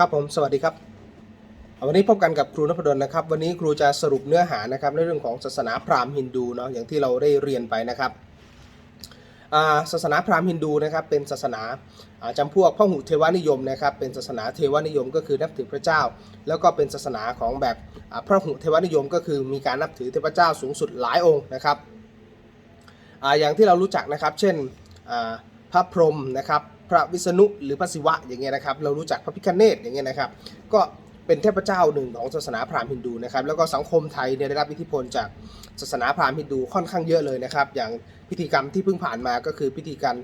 ครับผมสวัสดีครับวันนี้พบกันกับครูนพดลนะครับ วันนี้ครูจะสรุปเนื้อหานะครับในเรื่องของศาสนาพราหมณ์ฮินดูเนาะอย่างที่เราได้เรียนไปนะครับศาสนาพราหมณ์ฮินดูนะครับเป็นศาสนาอ่าจำพวกพหุเทวานิยมนะครับเป็นศาสนาเทวานิยมก็คือนับถือพระเจ้า แล้วก็เป็นศาสนาของแบบพระหุเทวานิยมก็คือมีการนับถือเทพเจ้าสูงสุดหลายองค์นะครับออย่างที่เรารู้จักนะครับ เช่นพระพรหมนะครับ พระวิษณุหรือพระศิวะอย่างเงี้ยนะครับ เรารู้จักพระพิฆเนศอย่างเงี้ยนะครับ ก็เป็นเทพเจ้าหนึ่งของศาสนาพราหมณ์ฮินดูนะครับ แล้วก็สังคมไทยเนี่ยได้รับอิทธิพลจากศาสนาพราหมณ์ฮินดูค่อนข้างเยอะเลยนะครับ อย่างพิธีกรรมที่เพิ่งผ่านมาก็คือพิธีการ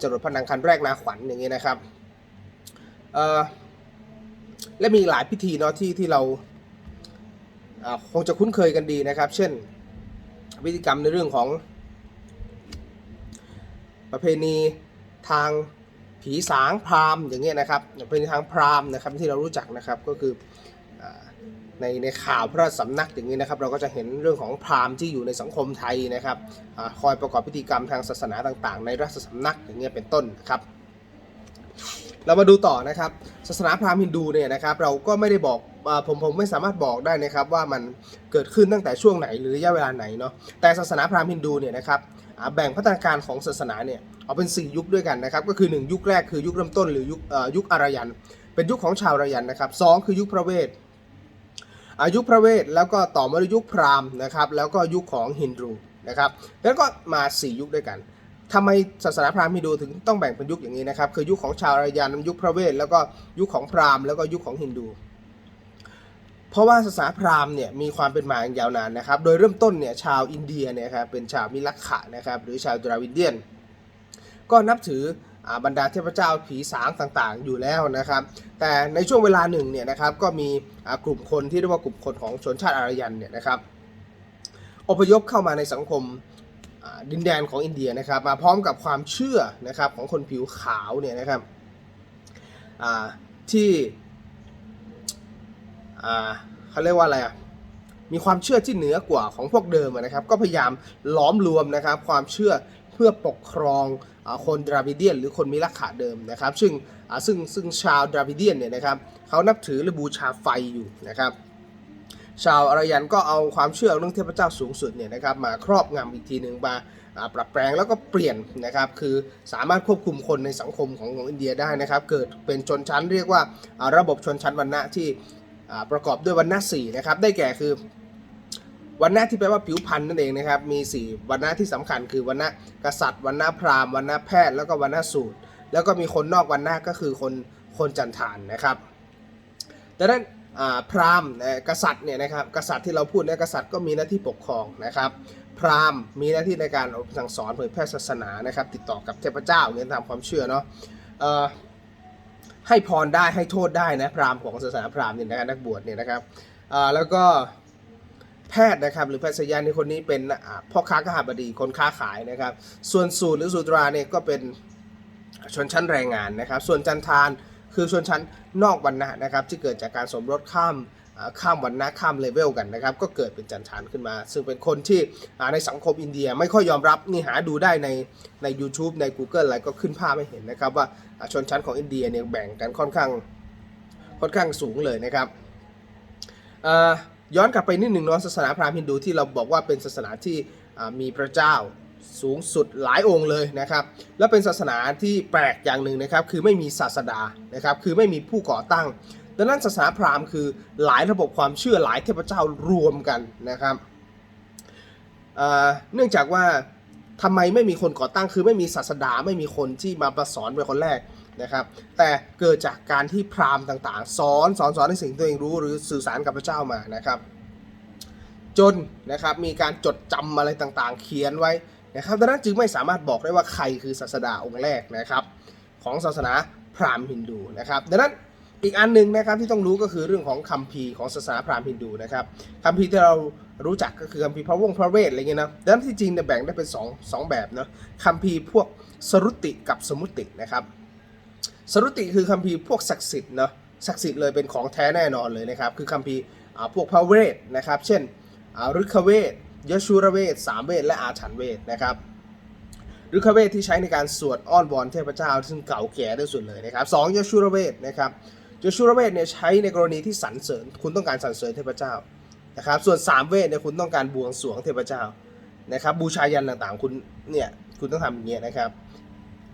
จรดพนังคันแรกนาขวัญอย่างเงี้ยนะครับและมีหลายพิธีเนาะที่ที่เราคงจะคุ้นเคยกันดีนะครับ เช่นพิธีกรรมในเรื่องของประเพณีทาง ผีสางพราหมณ์อย่างเงี้ยนะครับเพณีทางพราหมณ์นะครับที่เรารู้จักนะครับก็คือในในข่าวพระราชสำนักอย่างนี้นะครับเราก็จะเห็นเรื่องของพราหมณ์ที่อยู่ในสังคมไทยนะครับอคอยประกอบพิธีกรรมทางศาสนาต่างๆ ในราชสำนักอย่างเงี้ยเป็นต้นนะครับ เรามาดูต่อนะครับ ศาสนาพราหมณ์ฮินดูเนี่ยนะครับ เราก็ไม่ได้บอกอผมผมไม่สามารถบอกได้นะครับว่ามันเกิดขึ้นตั้งแต่ช่วงไหนหรือระยะเวลาไหนเนาะแต่ศาสนาพราหมณ์ฮินดูเนี่ยนะครับ แบ่งพัฒนาการของศาสนาเนี่ยเอาเป็น 4 ยุคด้วยกันนะครับก็คือ 1 ยุคแรกคือยุคเริ่มต้นหรือยุคเอ่อยุคอารยัน เป็นยุคของชาวอารยันนะครับสองคือยุคพระเวทอายุพระเวทแล้วก็ต่อมาด้วยยุคพราหมณ์นะครับแล้วก็ยุคของฮินดูนะครับแล้วก็มา 4 ยุคด้วยกันทำไมศาสนาพราหมณ์ฮินดูถึงต้องแบ่งเป็นยุคอย่างนี้นะครับคือยุคของชาวอารยันยุคพระเวทแล้วก็ยุคของพราหมณ์แล้วก็ยุคของฮินดู เพราะว่าศาสนาพราหมณ์เนี่ยมีความเป็นมาอย่างยาวนานนะครับ โดยเริ่มต้นเนี่ยชาวอินเดียเนี่ยครับเป็นชาวมิลักขะนะครับหรือชาวดราวิดเดียน ก็นับถืออบรรดาเทพเจ้าผีสางต่างๆ อยู่แล้วนะครับ แต่ในช่วงเวลาหนึ่งเนี่ยนะครับก็มีกลุ่มคนที่เรียกว่ากลุ่มคนของชนชาติอารยันเนี่ยนะครับอพยพเข้ามาในสังคมดินแดนของอินเดียนะครับมาพร้อมกับความเชื่อนะครับของคนผิวขาวเนี่ยนะครับที่ อ่าเขาเรียกว่าอะไรอะมีความเชื่อที่เหนือกว่าของพวกเดิมนะครับ ก็พยายามล้อมรวมนะครับ ความเชื่อเพื่อปกครองอคนดราวิเดียน หรือคนมิลักขะเดิมนะครับ ซึ่งซึ่งซึ่งชาวดราวิเดียนเนี่ยนะครับเขานับถือหรือบูชาไฟอยู่นะครับ ชาวอารยันก็เอาความเชื่อเรื่องเทพเจ้าสูงสุดเนี่ยนะครับมาครอบงำอีกทีหนึ่งมาปรับแปลงแล้วก็เปลี่ยนนะครับคือสามารถควบคุมคนในสังคมของของอินเดียได้นะครับ เกิดเป็นชนชั้นเรียกว่าระบบชนชั้นวรรณะที่ ประกอบด้วยวรรณะสี่นะครับ ได้แก่คือวรรณะที่แปลว่าผิวพรรณนั่นเองนะครับ มีสี่วรรณะที่สำคัญคือวรรณะกษัตริย์วรรณะพราหมณ์วรรณะแพทย์แล้วก็วรรณะสูตร แล้วก็มีคนนอกวรรณะก็คือคนคนจันทานนะครับดังนั้นพราหมณ์กษัตริย์เนี่ยนะครับกษัตริย์ที่เราพูดเนี่ยกษัตริย์ก็มีหน้าที่ปกครองนะครับ พราหมณ์มีหน้าที่ในการสั่งสอนเผยแพร่ศาสนานะครับ ติดต่อกับเทพเจ้าเนี่ยตามความเชื่อเนาะ ให้พรได้ให้โทษได้นะพราหมณ์ของศาสนาพราหมณ์เนี่ยนะครับนักบวชเนี่ยนะครับแล้วก็แพทย์นะครับหรือแพทย์สยานในคนนี้เป็นอ่าพ่อค้ากหาบดีคนค้าขายนะครับ ส่วนสูตรหรือสูตราเนี่ยก็เป็นชนชั้นแรงงานนะครับ ส่วนจันทานคือชนชั้นนอกวรรณะนะครับที่เกิดจากการสมรสข้าม ข้ามวรรณะข้ามเลเวลกันนะครับ ก็เกิดเป็นจันทานขึ้นมา ซึ่งเป็นคนที่ในสังคมอินเดียไม่ค่อยยอมรับนี่หาดูได้ในใน YouTube ใน Google อะไรก็ขึ้นภาพให้เห็นนะครับ ว่าชนชั้นของอินเดียเนี่ยแบ่งกันค่อนข้างค่อนข้างสูงเลยนะครับย้อนกลับไปนิดหนึ่งเนาะศาสนาพราหมณ์ฮินดูที่เราบอกว่าเป็นศาสนาที่มีพระเจ้าสูงสุดหลายองค์เลยนะครับ และเป็นศาสนาที่แปลกอย่างหนึ่งนะครับ คือไม่มีศาสดานะครับ คือไม่มีผู้ก่อตั้ง ดังนั้นศาสนาพราหมณ์คือหลายระบบความเชื่อหลายเทพเจ้ารวมกันนะครับเนื่องจากว่าทำไมไม่มีคนก่อตั้งคือไม่มีศาสดาไม่มีคนที่มาประสอนเป็นคนแรกนะครับ แต่เกิดจากการที่พราหมณ์ต่างๆ สอนสอนสอนในสิ่งที่ตัวเองรู้หรือสื่อสารกับพระเจ้ามานะครับ จนนะครับมีการจดจำอะไรต่างๆ เขียนไว้นะครับดังนั้นจึงไม่สามารถบอกได้ว่าใครคือศาสดาองค์แรกนะครับ ของศาสนาพราหมณ์ฮินดูนะครับ ดังนั้น อีกอันหนึ่งนะครับที่ต้องรู้ก็คือเรื่องของคัมภีร์ของศาสนาพราหมณ์ฮินดูนะครับคัมภีร์ที่เรารู้จักก็คือคัมภีร์พระวงศ์พระเวทอะไรเงี้ยนะดังนั้นที่จริงเนี่ยแบ่งได้เป็นสองสองแบบเนาะคัมภีร์พวกสรุติกับสมุตินะครับ สรุติคือคัมภีร์พวกศักดิ์สิทธิ์เนาะศักดิ์สิทธิ์เลยเป็นของแท้แน่นอนเลยนะครับ คือคัมภีร์พวกพระเวทนะครับ เช่นอ่าฤกขเวทยชูรเวทสามเวทและอาถรรพ์เวทนะครับฤกขเวทที่ใช้ในการสวดอ้อนวอนเทพเจ้า ซึ่งเก่าแก่ที่สุดเลยนะครับสองยชูรเวทนะครับ โยชูระเวทเนี่ยใช้ในกรณีที่สรรเสริญ คุณต้องการสรรเสริญเทพเจ้านะครับ ส่วนสามเวทเนี่ยคุณต้องการบวงสรวงเทพเจ้านะครับ บูชายันต่างๆ คุณเนี่ยคุณต้องทำอย่างเงี้ยนะครับ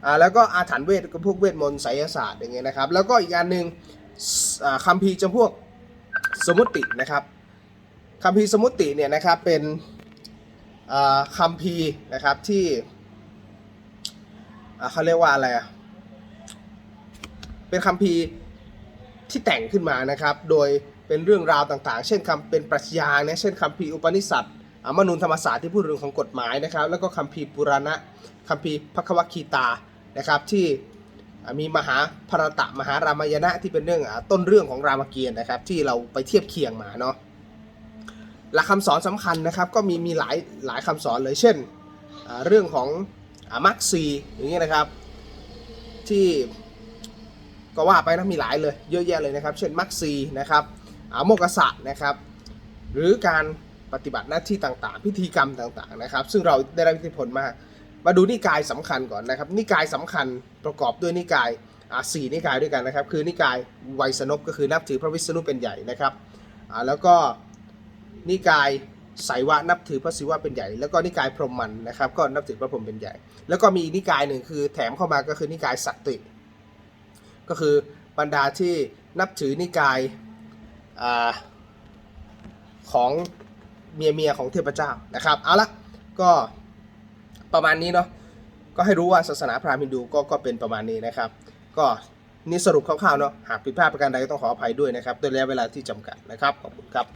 อ่าแล้วก็อาถรรพ์เวทก็พวกเวทมนต์ไสยศาสตร์อย่างเงี้ยนะครับ แล้วก็อีกอันหนึ่งคัมภีร์จำพวกสมุตินะครับคัมภีร์สมุติเนี่ยนะครับเป็นอ่าคัมภีร์นะครับที่อ่าเขาเรียกว่าอะไรอะเป็นคัมภีร์ ที่แต่งขึ้นมานะครับ โดยเป็นเรื่องราวต่างๆ เช่นคำเป็นปรัชญาเนี่ยเช่นคัมภีอุปนิสัตอมนุนธรรมศาสตร์ที่พูดเรื่องของกฎหมายนะครับ แล้วก็คัมภีปุรณะคัมภีพระควคีตานะครับที่มีมหาภารตะมหารามายณะที่เป็นเรื่องต้นเรื่องของรามเกียรตินะครับ ที่เราไปเทียบเคียงมาเนาะหลักคำสอนสำคัญนะครับก็มีมีหลายหลายคำสอนเลยเช่น เรื่องของอามักซีอย่างเงี้ยนะครับ ที่ ก็ว่าไปนะมีหลายเลยเยอะแยะเลยนะครับ เช่นมักซีนะครับอาโมกษะนะครับ หรือการปฏิบัติหน้าที่ต่างๆ พิธีกรรมต่างๆนะครับ ซึ่งเราได้รับอิทธิพลมาก มาดูนิกายสำคัญก่อนนะครับ นิกายสำคัญประกอบด้วยนิกายอ่าสี่นิกายด้วยกันนะครับ คือนิกายไวยสนพก็คือนับถือพระวิษณุเป็นใหญ่นะครับแล้วก็นิกายไสยวะนับถือพระศิวะเป็นใหญ่ แล้วก็นิกายพรหมมันนะครับ ก็นับถือพระพรหมเป็นใหญ่ แล้วก็มีนิกายหนึ่งคือแถมเข้ามาก็คือนิกายสัตติ ก็คือบรรดาที่นับถือนิกายอาของเมียเมียของเทพเจ้านะครับเอาละก็ประมาณนี้เนาะก็ให้รู้ว่าศาสนาพราหมณ์ฮินดูก็ก็เป็นประมาณนี้นะครับ ก็นี่สรุปคร่าวๆเนาะหากผิดพลาดประการใดก็ต้องขออภัยด้วยนะครับด้วยระยะเวลาที่จำกัดนะครับขอบคุณครับ